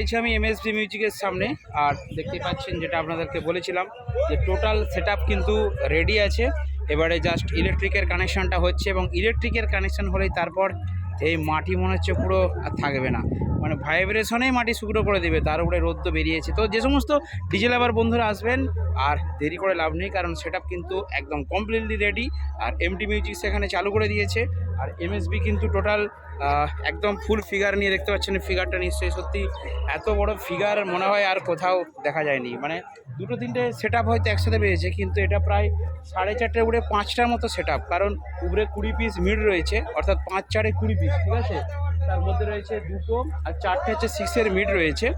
রয়েছে আমি এমএসডি মিউজিকের সামনে। আর দেখতে পাচ্ছেন যেটা আপনাদেরকে বলেছিলাম, যে টোটাল সেট কিন্তু রেডি আছে। এবারে জাস্ট ইলেকট্রিকের কানেকশানটা হচ্ছে এবং ইলেকট্রিকের কানেকশন হলেই তারপর এই মাটি মনে হচ্ছে পুরো আর থাকবে না। মানে ভাইব্রেশনেই মাটি শুকনো করে দেবে, তার উপরে রোদ তো বেরিয়েছে। তো যে সমস্ত ডিজেল আবার বন্ধুরা আসবেন, আর দেরি করে লাভ নেই, কারণ সেট কিন্তু একদম কমপ্লিটলি রেডি আর এমটি মিউজিক সেখানে চালু করে দিয়েছে। আর এমএসবি কিন্তু টোটাল একদম ফুল ফিগার নিয়ে দেখতে পাচ্ছেন ফিগারটা নিশ্চয়ই সত্যি এত বড় ফিগার মনে হয় আর কোথাও দেখা যায়নি। মানে দুটো তিনটে সেট হয়তো একসাথে পেয়েছে, কিন্তু এটা প্রায় সাড়ে চারটে উপরে পাঁচটার মতো সেট কারণ উপরে কুড়ি পিস মিড রয়েছে, অর্থাৎ পাঁচ চারে কুড়ি পিস ঠিক আছে? তার মধ্যে রয়েছে দুটো আর চারটে হচ্ছে সিক্সের মিড রয়েছে।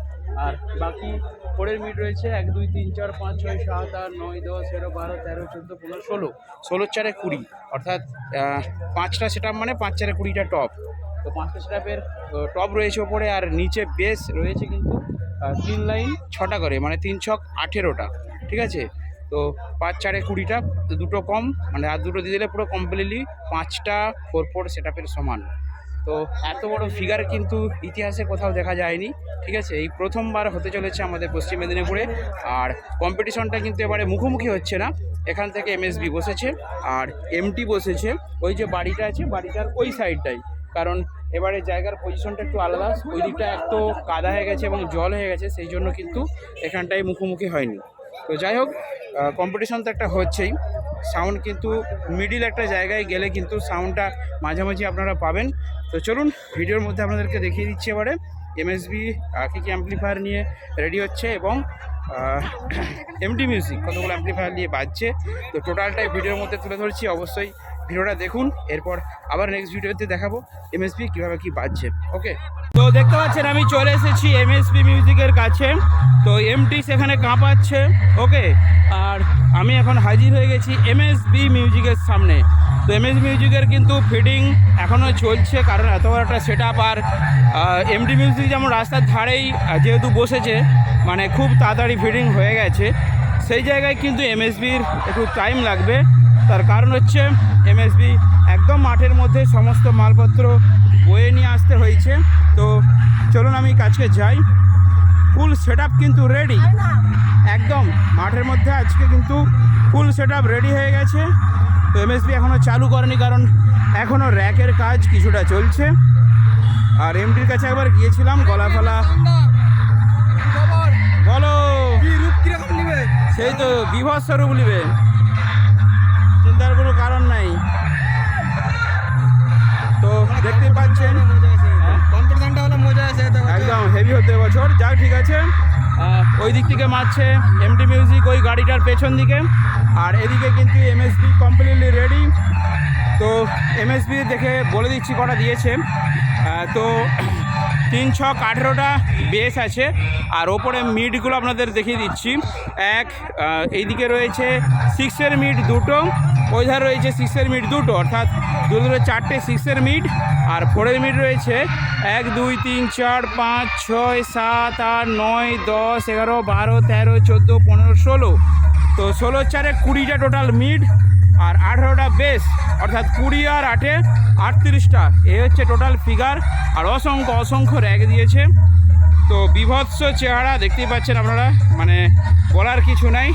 আর বাকি পরের মিড রয়েছে এক, দুই, তিন, চার, পাঁচ, ছয়, সাত, আট, নয়, দশ এগারো বারো, তেরো, চোদ্দ, পনেরো, ষোলো। ষোলোর চারে কুড়ি। অর্থাৎ পাঁচটা সেট মানে পাঁচ চারে কুড়িটা টপ। তো পাঁচটা সেটাপের টপ রয়েছে ওপরে আর নিচে বেস রয়েছে কিন্তু তিন লাইন ছটা করে মানে তিন ছক আঠেরোটা। ঠিক আছে? তো পাঁচ চারে কুড়িটা, দুটো কম মানে আর দুটো দিয়ে দিলে পুরো কমপ্লিটলি পাঁচটা ফোর ফোর সেটাপের সমান। তো এত বড় ফিগার কিন্তু ইতিহাসে কোথাও দেখা যায়নি, ঠিক আছে? এই প্রথমবার হতে চলেছে আমাদের পশ্চিম মেদিনীপুরে, আর কম্পিটিশনটা কিন্তু এবারে মুখোমুখি হচ্ছে না। এখান থেকে এমএসবি বসেছে, আর এমটি বসেছে। ওই যে বাড়িটা আছে, বাড়িটার ওই সাইডটাই কারণ এবারে জায়গার পজিশনটা একটু আলাদা ওই দিকটা একটু কাদা হয়ে গেছে এবং জল হয়ে গেছে, সেই জন্য কিন্তু এখানটায় মুখোমুখি হয়নি। তো যাই হোক কম্পিটিশন তো একটা হচ্ছেই। সাউন্ড কিন্তু মিডিল একটা জায়গায় গেলে কিন্তু সাউন্ডটা মাঝামাঝি আপনারা পাবেন। তো চলুন, ভিডিওর মধ্যে আপনাদেরকে দেখিয়ে দিচ্ছি এবারে। এমএসবি কী কী অ্যাম্পলিফায়ার নিয়ে রেডি হচ্ছে এবং এমডি মিউজিক কতগুলো অ্যাম্পলিফায়ার নিয়ে বাজছে। তো টোটালটাই ভিডিওর মধ্যে তুলে ধরছি, অবশ্যই ভিডিওটা দেখুন, এরপর আবার নেক্সট ভিডিওতে দেখাবো এমএসবি কীভাবে কী বাজছে। ওকে তো দেখতে পাচ্ছেন, আমি চলে এসেছি এমএসবি মিউজিকের কাছে তো এমটি সেখানে কাঁপাচ্ছে ওকে আর আমি এখন হাজির হয়ে গেছি এমএসবি মিউজিকের সামনে। তো এমএস মিউজিকের কিন্তু ফিডিং এখনও চলছে, কারণ এত বড় একটা সেট আপ আর এমডি মিউজিক যেমন রাস্তার ধারেই যেহেতু বসেছে মানে খুব তাড়াতাড়ি ফিডিং হয়ে গেছে। সেই জায়গায় কিন্তু এমএসবির একটু টাইম লাগবে। তার কারণ হচ্ছে এমএসবি একদম মাঠের মধ্যে সমস্ত মালপত্র বয়ে নিয়ে আসতে হয়েছে। তো চলুন আমি কাছে যাই। ফুল সেট কিন্তু রেডি। একদম, মাঠের মধ্যে আজকে কিন্তু ফুল সেট রেডি হয়ে গেছে। তো এমএসবি এখনও চালু করেনি, কারণ এখনও র্যাকের কাজ কিছুটা চলছে। আর এমডির কাছে একবার গিয়েছিলাম, গলা ফলা। বলো, সেই তো বিভৎস রূপ নিবে। চিন্তার কোনো কারণ নাই। তো দেখতেই পাচ্ছেন একদম হেভি হতে বছর। যাক, ঠিক আছে। ওই দিক থেকে মারছে এমটি মিউজিক ওই গাড়িটার পেছন দিকে। আর এদিকে কিন্তু এমএসবি কমপ্লিটলি রেডি তো এমএসবি দেখে বলে দিচ্ছি, কটা দিয়েছে। তো তিন ছক আঠেরোটা বেস আছে। আর ওপরে মিডগুলো আপনাদের দেখিয়ে দিচ্ছি। এক এইদিকে রয়েছে সিক্সের মিড দুটো, ওই ধারে রয়েছে সিক্সের মিড দুটো, অর্থাৎ দু দুটো চারটে সিক্সের মিড আর ফোরের মিড রয়েছে এক, দুই, তিন, চার, পাঁচ, ছয়, সাত, আট, নয়, দশ, এগারো, বারো, তেরো, চোদ্দ, পনেরো, ষোলো। তো ষোলো চারে কুড়িটা টোটাল মিড আর আঠেরোটা বেস অর্থাৎ কুড়ি আর আটে আটত্রিশটা। এ হচ্ছে টোটাল ফিগার আর অসংখ্য অসংখ্য র্যাক দিয়েছে। তো বিভৎস চেহারা দেখতেই পাচ্ছেন আপনারা মানে বলার কিছু নাই।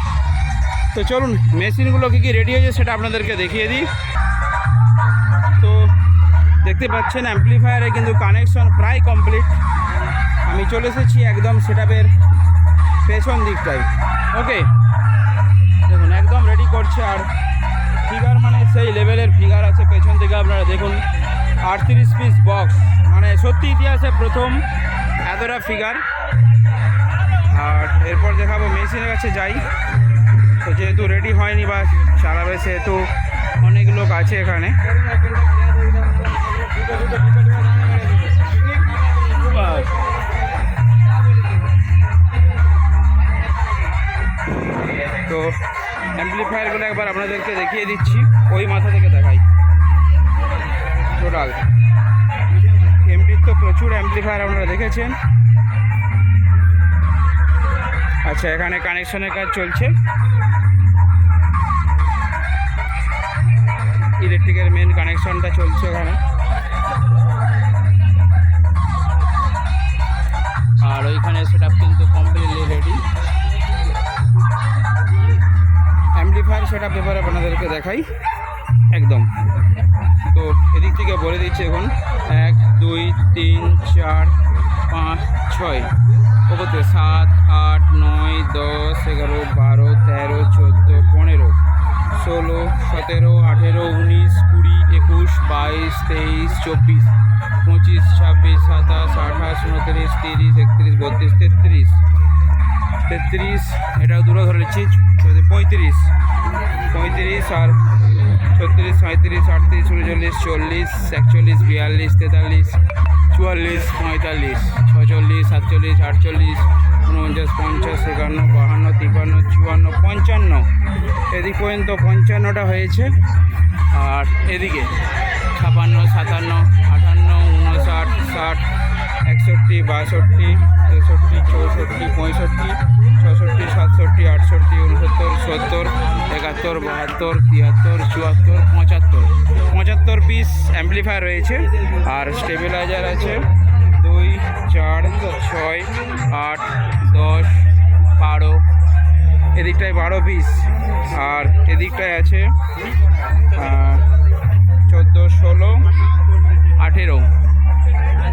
তো চলুন, মেশিনগুলো কী কী রেডি হয়েছে সেটা আপনাদেরকে দেখিয়ে দিই। তো দেখতে পাচ্ছেন অ্যাম্পলিফায়ারে কিন্তু কানেকশন প্রায় কমপ্লিট আমি চলে এসেছি একদম সেটাপের পেছন দিকটায়। ওকে দেখুন, একদম রেডি করছে আর ফিগার মানে সেই লেভেলের ফিগার আছে, পেছন থেকে আপনারা দেখুন, আটত্রিশ পিস বক্স মানে সত্যি ইতিহাসে প্রথম এতটা ফিগার আর এরপর দেখাবো মেশিনের কাছে যাই। তো যেহেতু রেডি হয়নি বা চালাবে, সেহেতু অনেক লোক আছে এখানে। তো অ্যাম্পলিফায়ারগুলো একবার আপনাদেরকে দেখিয়ে দিচ্ছি। ওই মাথা থেকে দেখাই। টোটাল এমপির তো প্রচুর অ্যাম্পলিফায়ার আপনারা দেখেছেন। আচ্ছা এখানে কানেকশনের কাজ চলছে। ইলেকট্রিকের মেন কানেকশনটা চলছে ওখানে। আর ওইখানে আপ এবারে আপনাদেরকে দেখাই। একদম। তো এদিক থেকে বলে দিচ্ছি এখন, এক, দুই, তিন, চার, পাঁচ, ছয়। ওপরে সাত, আট, নয়, দশ, এগারো, বারো, তেরো, চোদ্দ, পনেরো, ষোলো, সতেরো, আঠেরো, উনিশ, কুড়ি, একুশ, বাইশ, তেইশ, চব্বিশ, পঁচিশ, ছাব্বিশ, সাতাশ, আঠাশ, উনত্রিশ, তিরিশ, একত্রিশ, বত্রিশ, তেত্রিশ তেত্রিশ, এটাও দূরে ধরে নিচ্ছি পঁয়ত্রিশ। পঁয়ত্রিশ আর ছত্রিশ সাঁত্রিশ আটত্রিশ, উনচল্লিশ, চল্লিশ, একচল্লিশ, বিয়াল্লিশ, তেতাল্লিশ, চুয়াল্লিশ, পঁয়তাল্লিশ, ছচল্লিশ, সাতচল্লিশ, আটচল্লিশ, উনপঞ্চাশ, পঞ্চাশ, একান্ন, বাহান্ন, তিপান্ন, চুয়ান্ন, পঞ্চান্ন। এদিক পর্যন্ত পঞ্চান্নটা হয়েছে। আর এদিকে ছাপান্ন, সাতান্ন, আটান্ন, উনষাট, ষাট, একষট্টি, বাষট্টি চৌষট্টি, পঁয়ষট্টি, ছষট্টি, সাতষট্টি, আটষট্টি উনসত্তর সত্তর, একাত্তর, বাহাত্তর, তিয়াত্তর, চুয়াত্তর, পঁচাত্তর। পঁচাত্তর পিস অ্যাম্পলিফায়ার রয়েছে আর স্টেবিলাইজার আছে। দুই, চার, ছয়, আট, দশ, বারো। এদিকটায় বারো পিস আর এদিকটায় আছে চোদ্দ, ষোলো, আঠেরো।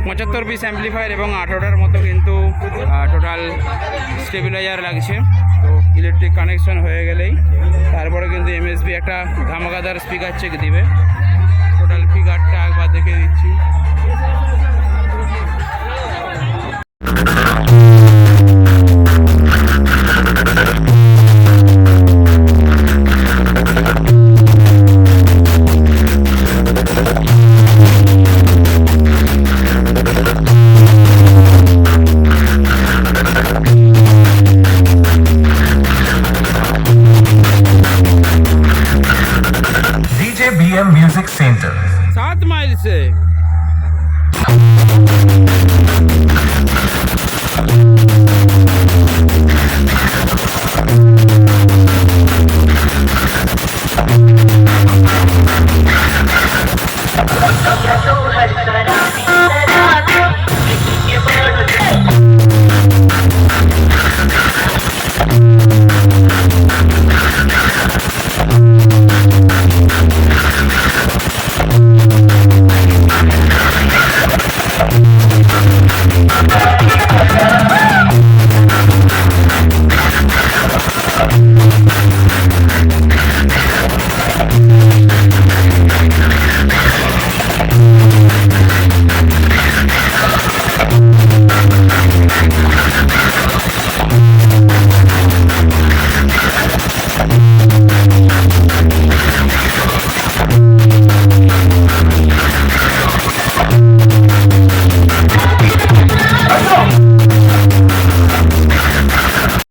পঁচাত্তর পিস অ্যাম্পলিফায়ার এবং আঠেরোটার মতো কিন্তু টোটাল স্টেবিলাইজার লাগছে। তো ইলেকট্রিক কানেকশন হয়ে গেলেই তারপরে কিন্তু এমএসবি একটা ধামাকাদার স্পিকার চেক দিবে। টোটাল ফিগারটা একবার দেখে দিচ্ছি।